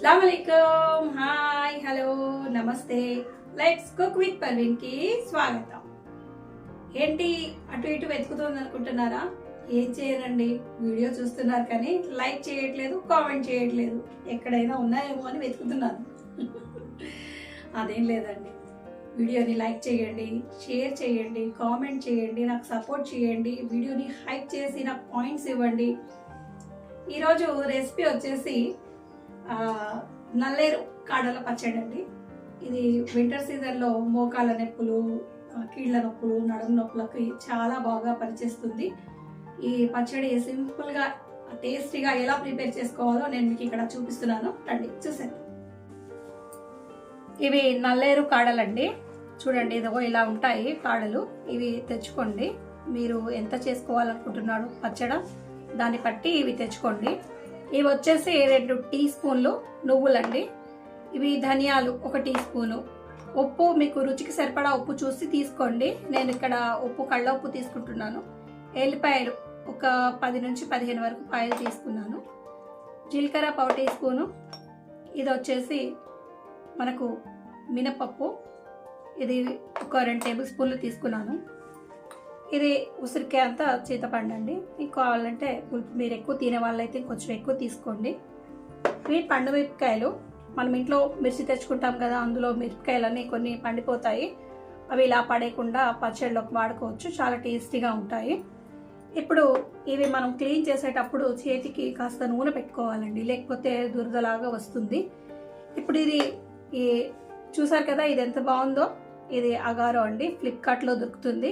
అస్సలం hi hello నమస్తే. Let's cook with పర్వీన్కి స్వాగతం. ఏంటి అటు ఇటు వెతుకుతుంది అనుకుంటున్నారా? ఏం చేయరండి? వీడియో చూస్తున్నారు కానీ లైక్ చేయట్లేదు కామెంట్ చేయట్లేదు. ఎక్కడైనా ఉన్నాయేమో అని వెతుకుతున్నాను. అదేం లేదండి. వీడియోని లైక్ చేయండి షేర్ చేయండి కామెంట్ చేయండి నాకు సపోర్ట్ చేయండి వీడియోని హైప్ చేసి నాకు పాయింట్స్ ఇవ్వండి. ఈరోజు రెసిపీ వచ్చేసి నల్లేరు కాడల పచ్చడి అండి ఇది వింటర్ సీజన్లో మోకాళ్ళ నొప్పులు కీళ్ళ నొప్పులు నడుము నొప్పులకు చాలా బాగా పనిచేస్తుంది. ఈ పచ్చడి సింపుల్గా టేస్టీగా ఎలా ప్రిపేర్ చేసుకోవాలో నేను మీకు ఇక్కడ చూపిస్తున్నాను. రండి చూసాను ఇవి నల్లేరు కాడలండి. చూడండి ఇదిగో ఇలా ఉంటాయి కాడలు. ఇవి తెచ్చుకోండి. మీరు ఎంత చేసుకోవాలనుకుంటున్నారు పచ్చడ దాన్ని బట్టి ఇవి తెచ్చుకోండి. ఇవి వచ్చేసి రెండు టీ స్పూన్లు నువ్వులండి. ఇవి ధనియాలు ఒక టీ స్పూను. ఉప్పు మీకు రుచికి సరిపడా ఉప్పు చూసి తీసుకోండి. నేను ఇక్కడ ఉప్పు కళ్ళ ఉప్పు తీసుకుంటున్నాను. ఎల్లిపాయలు ఒక పది నుంచి పదిహేను వరకు పాయలు తీసుకున్నాను. జీలకర్ర పావు టీ స్పూను. ఇది వచ్చేసి మనకు మినపప్పు. ఇది ఒక రెండు టేబుల్ స్పూన్లు తీసుకున్నాను. ఇది ఉసిరికాయ అంతా చింతపండు అండి మీకు కావాలంటే పులుపు మీరు ఎక్కువ తినే వాళ్ళైతే కొంచెం ఎక్కువ తీసుకోండి. ఇవి పండు మిరపకాయలు. మనం ఇంట్లో మిర్చి తెచ్చుకుంటాం కదా అందులో మిరపకాయలన్నీ కొన్ని పండిపోతాయి. అవి ఇలా పడేయకుండా పచ్చడిలోకి వాడుకోవచ్చు చాలా టేస్టీగా ఉంటాయి. ఇప్పుడు ఇవి మనం క్లీన్ చేసేటప్పుడు చేతికి కాస్త నూనె పెట్టుకోవాలండి లేకపోతే దురదలాగా వస్తుంది. ఇప్పుడు ఇది ఈ చూసారు కదా ఇది ఎంత బాగుందో? ఇది అగారో అండి ఫ్లిప్కార్ట్లో దొరుకుతుంది.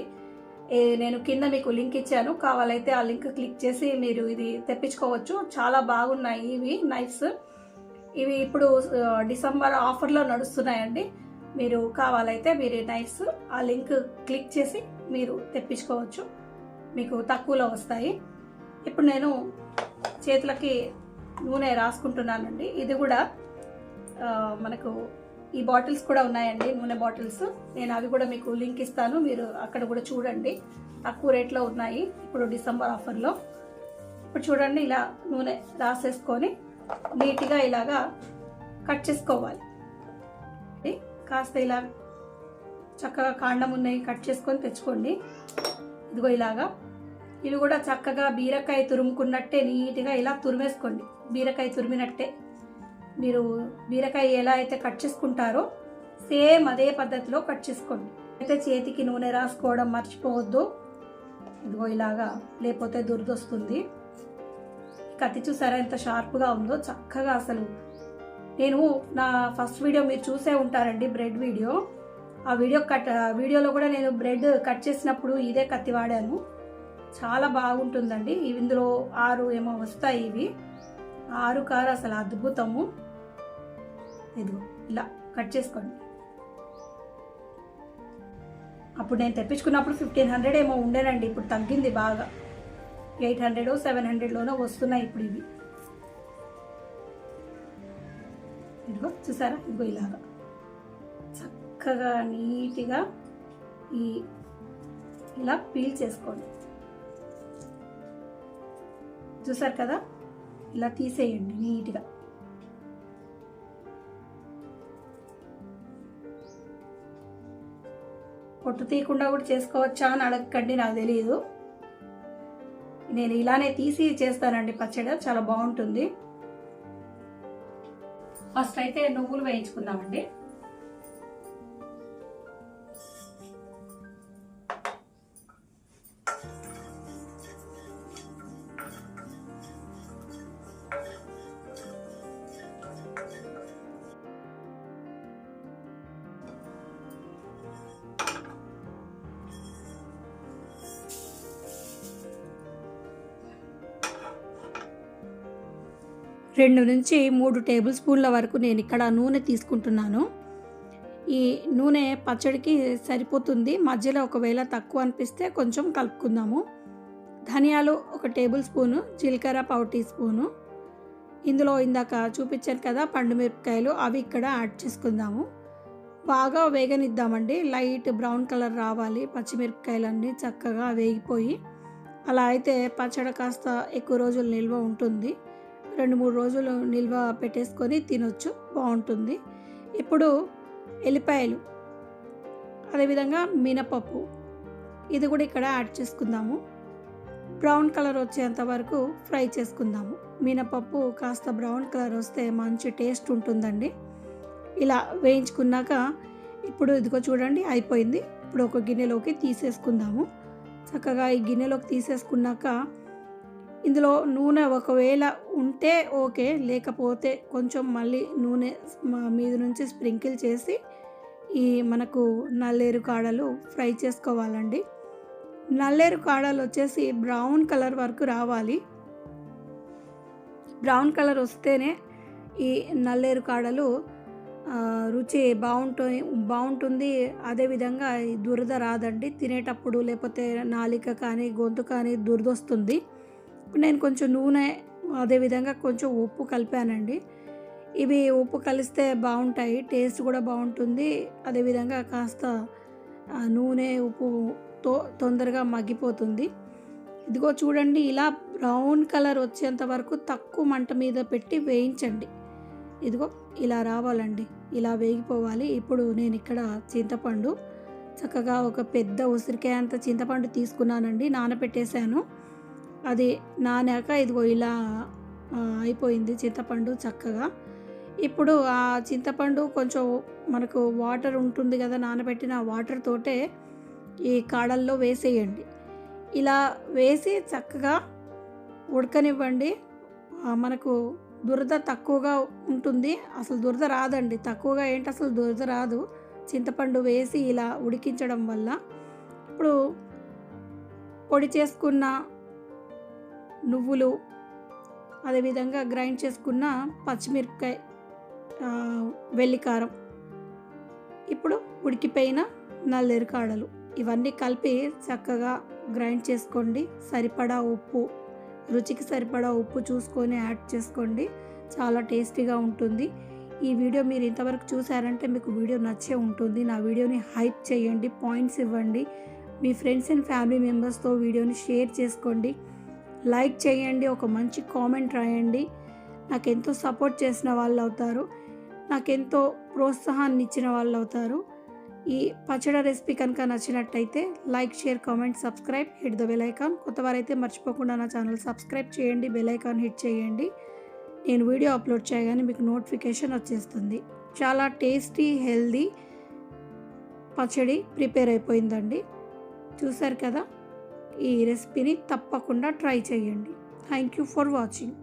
నేను కింద మీకు లింక్ ఇచ్చాను. కావాలైతే ఆ లింక్ క్లిక్ చేసి మీరు ఇది తెప్పించుకోవచ్చు. చాలా బాగున్నాయి ఇవి నైఫ్స్. ఇవి ఇప్పుడు డిసెంబర్ ఆఫర్లో నడుస్తున్నాయండి. మీరు కావాలైతే మీరు నైఫ్స్ ఆ లింక్ క్లిక్ చేసి మీరు తెప్పించుకోవచ్చు. మీకు తక్కువలో వస్తాయి. ఇప్పుడు నేను చేతులకి నూనె రాసుకుంటున్నానండి. ఇది కూడా మనకు ఈ బాటిల్స్ కూడా ఉన్నాయండి నూనె బాటిల్స్. నేను అవి కూడా మీకు లింక్ ఇస్తాను మీరు అక్కడ కూడా చూడండి. తక్కువ రేట్లో ఉన్నాయి ఇప్పుడు డిసెంబర్ ఆఫర్లో. ఇప్పుడు చూడండి ఇలా నూనె రాసేసుకొని నీట్గా ఇలాగా కట్ చేసుకోవాలి. కాస్త ఇలా చక్కగా కాండం ఉన్నాయి కట్ చేసుకొని తెచ్చుకోండి. ఇదిగో ఇలాగా. ఇవి కూడా చక్కగా బీరకాయ తురుముకున్నట్టే నీట్గా ఇలా తురిమేసుకోండి. బీరకాయ తురిమినట్టే. మీరు బీరకాయ ఎలా అయితే కట్ చేసుకుంటారో సేమ్ అదే పద్ధతిలో కట్ చేసుకోండి. అయితే చేతికి నూనె రాసుకోవడం మర్చిపోవద్దు. ఇదిగో ఇలాగా లేకపోతే దురదొస్తుంది. కత్తి చూసారా ఎంత షార్ప్గా ఉందో? చక్కగా అసలు. నేను నా ఫస్ట్ వీడియో మీరు చూసే ఉంటారండి బ్రెడ్ వీడియో. ఆ వీడియో కట్ ఆ వీడియోలో కూడా నేను బ్రెడ్ కట్ చేసినప్పుడు ఇదే కత్తి వాడాను. చాలా బాగుంటుందండి. ఇవి ఇందులో ఆరు ఏమో వస్తాయి ఇవి. ఆరు కారు అసలు అద్భుతము. ఇదిగో ఇలా కట్ చేసుకోండి. అప్పుడు నేను తెప్పించుకున్నప్పుడు ఫిఫ్టీన్ హండ్రెడ్ ఏమో ఉండేనండి ఇప్పుడు తగ్గింది బాగా. ఎయిట్ హండ్రెడ్ సెవెన్ హండ్రెడ్లోనో వస్తున్నాయి ఇప్పుడు ఇవి. ఇదిగో చూసారా? ఇదిగో ఇలాగా. చక్కగా నీట్గా ఈ ఇలా పీల్ చేసుకోండి. చూసారు కదా? ఇలా తీసేయండి నీట్గా. పొట్టు తీయకుండా కూడా చేసుకోవచ్చా అని అడగకండి నాకు తెలియదు నేను ఇలానే తీసి చేస్తానండి పచ్చడి చాలా బాగుంటుంది. ఫస్ట్ అయితే నువ్వులు వేయించుకుందామండి. రెండు నుంచి మూడు టేబుల్ స్పూన్ల వరకు నేను ఇక్కడ నూనె తీసుకుంటున్నాను. ఈ నూనె పచ్చడికి సరిపోతుంది. మధ్యలో ఒకవేళ తక్కువ అనిపిస్తే కొంచెం కలుపుకుందాము. ధనియాలు ఒక టేబుల్ స్పూను జీలకర్ర పావు టీ స్పూను. ఇందులో ఇందాక చూపించాను కదా పండు మిరపకాయలు అవి ఇక్కడ యాడ్ చేసుకుందాము. బాగా వేగనిద్దామండి. లైట్ బ్రౌన్ కలర్ రావాలి. పచ్చిమిరపకాయలన్నీ చక్కగా వేగిపోయి అలా అయితే పచ్చడి కాస్త ఎక్కువ రోజులు నిల్వ ఉంటుంది. రెండు మూడు రోజులు నిల్వ పెట్టేసుకొని తినొచ్చు. బాగుంటుంది. ఇప్పుడు ఎల్లిపాయలు. అదేవిధంగా మినపప్పు. ఇది కూడా ఇక్కడ యాడ్ చేసుకుందాము. బ్రౌన్ కలర్ వచ్చేంత వరకు ఫ్రై చేసుకుందాము. మినపప్పు కాస్త బ్రౌన్ కలర్ వస్తే మంచి టేస్ట్ ఉంటుందండి. ఇలా వేయించుకున్నాక ఇప్పుడు ఇదిగో చూడండి అయిపోయింది. ఇప్పుడు ఒక గిన్నెలోకి తీసేసుకుందాము. చక్కగా ఈ గిన్నెలోకి తీసేసుకున్నాక ఇందులో నూనె ఒకవేళ ఉంటే ఓకే లేకపోతే కొంచెం మళ్ళీ నూనె మీద నుంచి స్ప్రింకిల్ చేసి ఈ మనకు నల్లేరు కాడలు ఫ్రై చేసుకోవాలండి. నల్లేరు కాడలు వచ్చేసి బ్రౌన్ కలర్ వరకు రావాలి. బ్రౌన్ కలర్ వస్తేనే ఈ నల్లేరు కాడలు రుచి బాగుంటుంది. బాగుంటుంది అదేవిధంగా దురద రాదండి. తినేటప్పుడు లేకపోతే నాలిక కానీ గొంతు కానీ దురదొస్తుంది. ఇప్పుడు నేను కొంచెం నూనె అదేవిధంగా కొంచెం ఉప్పు కలిపానండి. ఇవి ఉప్పు కలిస్తే బాగుంటాయి టేస్ట్ కూడా బాగుంటుంది. అదేవిధంగా కాస్త నూనె ఉప్పుతో తొందరగా మగ్గిపోతుంది. ఇదిగో చూడండి ఇలా బ్రౌన్ కలర్ వచ్చేంత వరకు తక్కువ మంట మీద పెట్టి వేయించండి. ఇదిగో ఇలా రావాలండి. ఇలా వేగిపోవాలి. ఇప్పుడు నేను ఇక్కడ చింతపండు చక్కగా ఒక పెద్ద ఉసిరికాయ అంత చింతపండు తీసుకున్నానండి నానబెట్టేశాను. అది నానాక ఇదిగో ఇలా అయిపోయింది చింతపండు చక్కగా. ఇప్పుడు ఆ చింతపండు కొంచెం మనకు వాటర్ ఉంటుంది కదా నానబెట్టిన వాటర్ తోటే ఈ కాడల్లో వేసేయండి. ఇలా వేసి చక్కగా ఉడకనివ్వండి. మనకు దురద తక్కువగా ఉంటుంది. అసలు దురద రాదండి. తక్కువగా ఏంటి? అసలు దురద రాదు. చింతపండు వేసి ఇలా ఉడికించడం వల్ల. ఇప్పుడు పొడి చేసుకున్న నువ్వులు అదేవిధంగా గ్రైండ్ చేసుకున్న పచ్చిమిరపకాయ వెల్లికారం. ఇప్పుడు ఉడికిపోయిన నల్లేరు కాడలు ఇవన్నీ కలిపి చక్కగా గ్రైండ్ చేసుకోండి. సరిపడా ఉప్పు రుచికి సరిపడా ఉప్పు చూసుకొని యాడ్ చేసుకోండి. చాలా టేస్టీగా ఉంటుంది. ఈ వీడియో మీరు ఇంతవరకు చూసారంటే మీకు వీడియో నచ్చే ఉంటుంది. నా వీడియోని హైప్ చేయండి పాయింట్స్ ఇవ్వండి. మీ ఫ్రెండ్స్ అండ్ ఫ్యామిలీ మెంబర్స్తో వీడియోని షేర్ చేసుకోండి. లైక్ చేయండి ఒక మంచి కామెంట్ రాయండి. నాకు ఎంతో సపోర్ట్ చేసిన వాళ్ళు అవుతారు నాకెంతో ప్రోత్సాహాన్ని ఇచ్చిన వాళ్ళు అవుతారు ఈ పచ్చడి రెసిపీ కనుక నచ్చినట్టయితే like share comment subscribe hit the bell icon. కొత్తవారైతే మర్చిపోకుండా నా ఛానల్ సబ్స్క్రైబ్ చేయండి బెల్ ఐకాన్ హిట్ చేయండి. నేను వీడియో అప్లోడ్ చేయగానే మీకు నోటిఫికేషన్ వచ్చేస్తుంది. చాలా టేస్టీ హెల్దీ పచ్చడి ప్రిపేర్ అయిపోయిందండి. చూసారు కదా? ఈ రెసిపీని తప్పకుండా ట్రై చేయండి. Thank you for watching